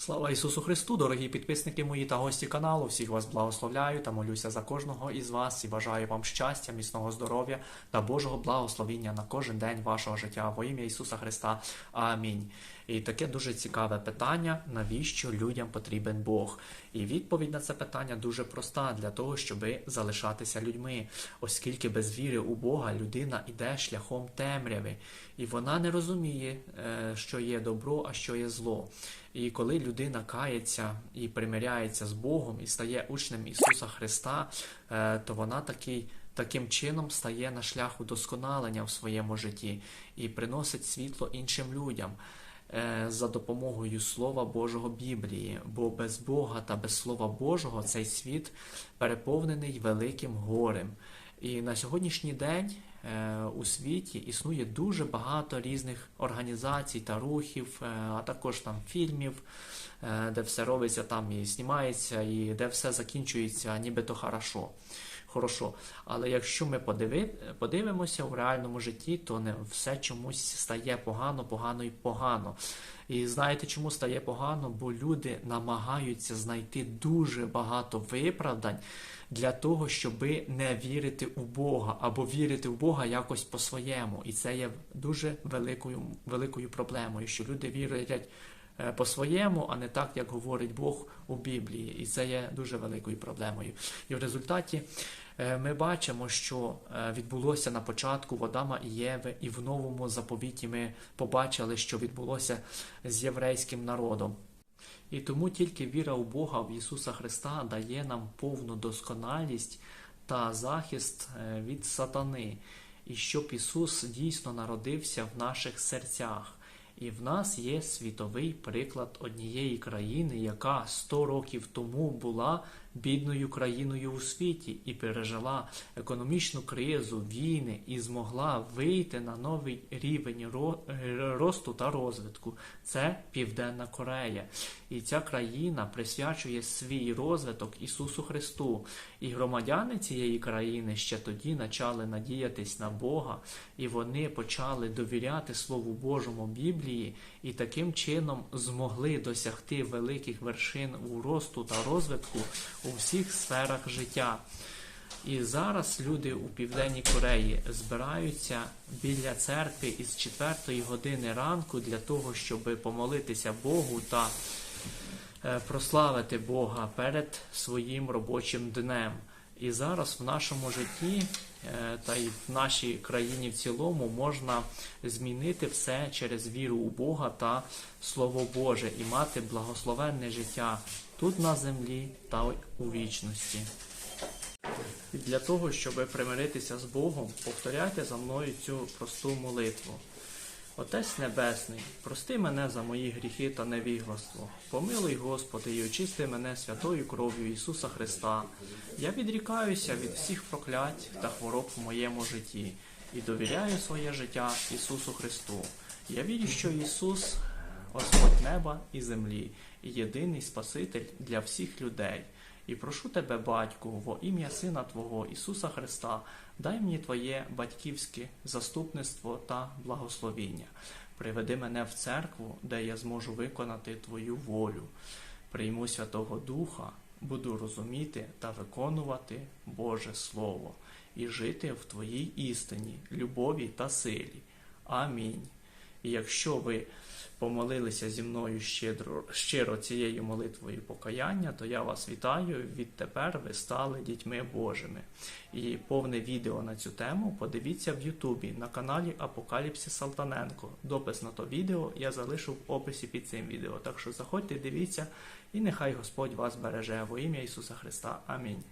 Слава Ісусу Христу, дорогі підписники мої та гості каналу. Всіх вас благословляю та молюся за кожного із вас і бажаю вам щастя, міцного здоров'я та Божого благословіння на кожен день вашого життя во ім'я Ісуса Христа. Амінь. І таке дуже цікаве питання: навіщо людям потрібен Бог? І відповідь на це питання дуже проста для того, щоб залишатися людьми, оскільки без віри у Бога людина йде шляхом темряви, і вона не розуміє, е, що є добро, а що є зло. І коли людина кається і примиряється з Богом і стає учнем Ісуса Христа, е, то вона такий. Таким чином стає на шлях удосконалення в своєму житті і приносить світло іншим людям за допомогою Слова Божого Біблії. Бо без Бога та без Слова Божого цей світ переповнений великим горем. І на сьогоднішній день е, у світі існує дуже багато різних організацій та рухів, е, а також там фільмів, е, де все робиться там і знімається, і де все закінчується нібито хорошо. Хорошо, але якщо ми подиви, подивимося у реальному житті, то не все чомусь стає погано, погано і погано. І знаєте, чому стає погано? Бо люди намагаються знайти дуже багато виправдань для того, щоб не вірити у Бога або вірити в Бога якось по-своєму. І це є дуже великою, великою проблемою, що люди вірять. Е, По-своєму, а не так, як говорить Бог у Біблії, і це є дуже великою проблемою. І в результаті е, ми бачимо, що е, відбулося на початку в Адама і Єви, і в новому заповіті ми побачили, що відбулося з єврейським народом. І тому тільки віра у Бога в Ісуса Христа дає нам повну досконалість та захист від сатани, і щоб Ісус дійсно народився в наших серцях. І в нас є світовий приклад однієї країни, яка 100 років тому була бідною країною у світі і пережила економічну кризу, війни і змогла вийти на новий рівень росту та розвитку. Це Південна Корея. І ця країна присвячує свій розвиток Ісусу Христу. І громадяни цієї країни ще тоді почали надіятись на Бога, і вони почали довіряти Слову Божому Біблії, і таким чином змогли досягти великих вершин у росту та розвитку у всіх сферах життя. І зараз люди у Південній Кореї збираються біля церкви із 4 години ранку для того, щоб помолитися Богу та е, прославити Бога перед своїм робочим днем. І зараз в нашому житті е, та й в нашій країні в цілому можна змінити все через віру у Бога та Слово Боже і мати благословенне життя тут на землі та у вічності. І для того, щоб примиритися з Богом, повторяйте за мною цю просту молитву. Отець Небесний, прости мене за мої гріхи та невігластво. Помилуй, Господи, і очисти мене святою кров'ю Ісуса Христа. Я відрікаюся від всіх проклять та хвороб в моєму житті і довіряю своє життя Ісусу Христу. Я вірю, що Ісус Господь неба і землі, і єдиний Спаситель для всіх людей. І прошу тебе, батьку, во ім'я Сина Твого Ісуса Христа, дай мені Твоє батьківське заступництво та благословіння. Приведи мене в церкву, де я зможу виконати Твою волю. Прийму Святого Духа, буду розуміти та виконувати Боже Слово і жити в Твоїй істині, любові та силі. Амінь. І якщо ви помолилися зі мною щедро, щиро цією молитвою покаяння, то я вас вітаю. Відтепер ви стали дітьми Божими. І повне відео на цю тему подивіться в Ютубі на каналі Апокаліпсис Салтаненко. Допис на то відео я залишу в описі під цим відео. Так що заходьте, дивіться, і нехай Господь вас береже во ім'я Ісуса Христа. Амінь.